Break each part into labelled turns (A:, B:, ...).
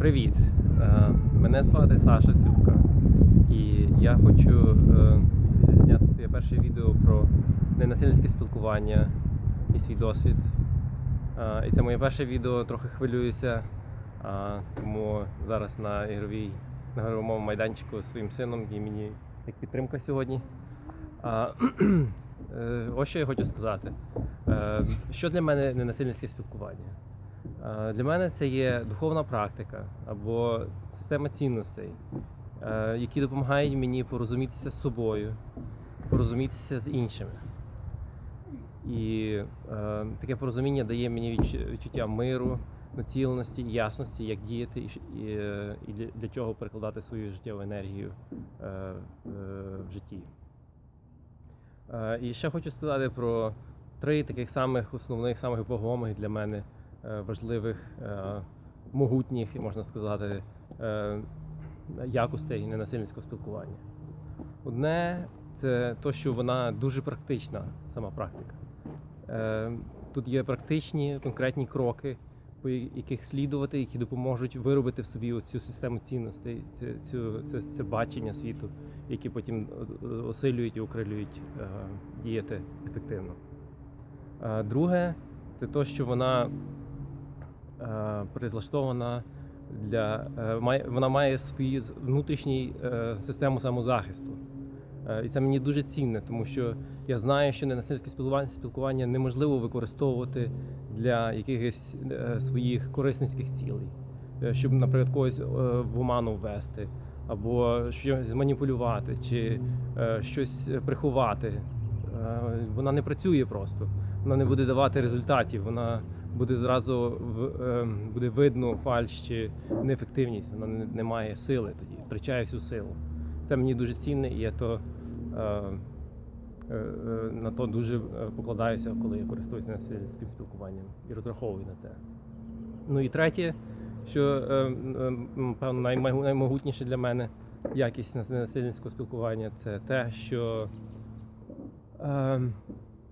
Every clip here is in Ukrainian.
A: Привіт! Е, Мене звати Саша Цюбка, і я хочу е, зняти своє перше відео про ненасильницьке спілкування і свій досвід. Е, І це моє перше відео, трохи хвилююся, тому зараз на ігровій на ігровому майданчику зі своїм сином і мені як підтримка сьогодні. Ось що я хочу сказати. Що для мене ненасильницьке спілкування? Е, Для мене це є духовна практика або система цінностей, е, які допомагають мені порозумітися з собою, порозумітися з іншими. І е, таке порозуміння дає мені відчуття миру, націленості ясності, як діяти і, для, чого перекладати свою життєву енергію в житті. І ще хочу сказати про три таких самих основних, самих вагомих для мене важливих, е, могутніх, можна сказати, е, якостей ненасильницького спілкування. Одне це те, що вона дуже практична, сама практика. Е, Тут є практичні конкретні кроки, по яких слідувати, які допоможуть виробити в собі цю систему цінностей, цю, це, це бачення світу, які потім е, е, осилюють і окрилюють е, діяти ефективно. Е, Друге, це те, що вона е, прилаштована для е, вона має свою внутрішній е, систему самозахисту. Е, І це мені дуже цінне, тому що я знаю, що ненасильське спілкування, неможливо використовувати для якихось е, своїх корисницьких цілей, Е, щоб, наприклад, когось е, в оману ввести, або щось зманіпулювати, чи е, щось приховати. Е, Вона не працює просто, вона не буде давати результатів, вона буде зразу е, буде видно фальш чи неефективність, вона не, має сили тоді, втрачає всю силу. Це мені дуже цінне, і я то е, е, е, на то дуже покладаюся, коли я користуюся насильницьким спілкуванням і розраховую на це. Ну і третє, що певно наймогутніше для мене якість насильницького спілкування це те, що е,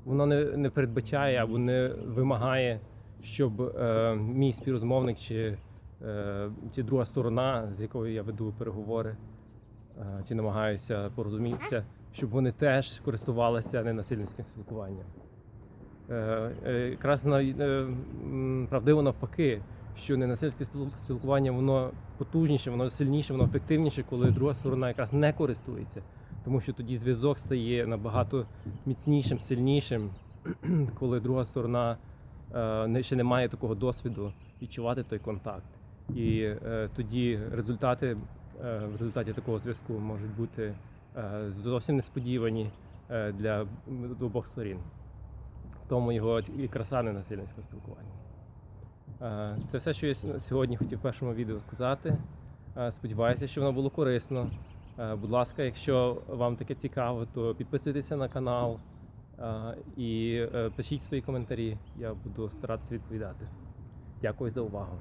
A: воно не, не передбачає або не вимагає, щоб е, мій співрозмовник чи, е, чи друга сторона, з якою я веду переговори, е, чи намагаюся порозумітися, щоб вони теж користувалися ненасильницьким спілкуванням. Е, е, Якраз е, правдиво навпаки, що ненасильське спіл- спілкування воно потужніше, воно сильніше, воно ефективніше, коли друга сторона якраз не користується. Тому що тоді зв'язок стає набагато міцнішим, сильнішим, коли друга сторона ще не має такого досвіду відчувати той контакт. І е, тоді результати е, в результаті такого зв'язку можуть бути е, зовсім несподівані е, для обох сторін. В тому його і краса ненасильницького спілкування. Е, Це все, що я сьогодні хотів в першому відео сказати. Е, Сподіваюся, що воно було корисно. Е, Будь ласка, якщо вам таке цікаво, то підписуйтеся на канал е, і е, пишіть свої коментарі. Я буду старатися відповідати. Дякую за увагу.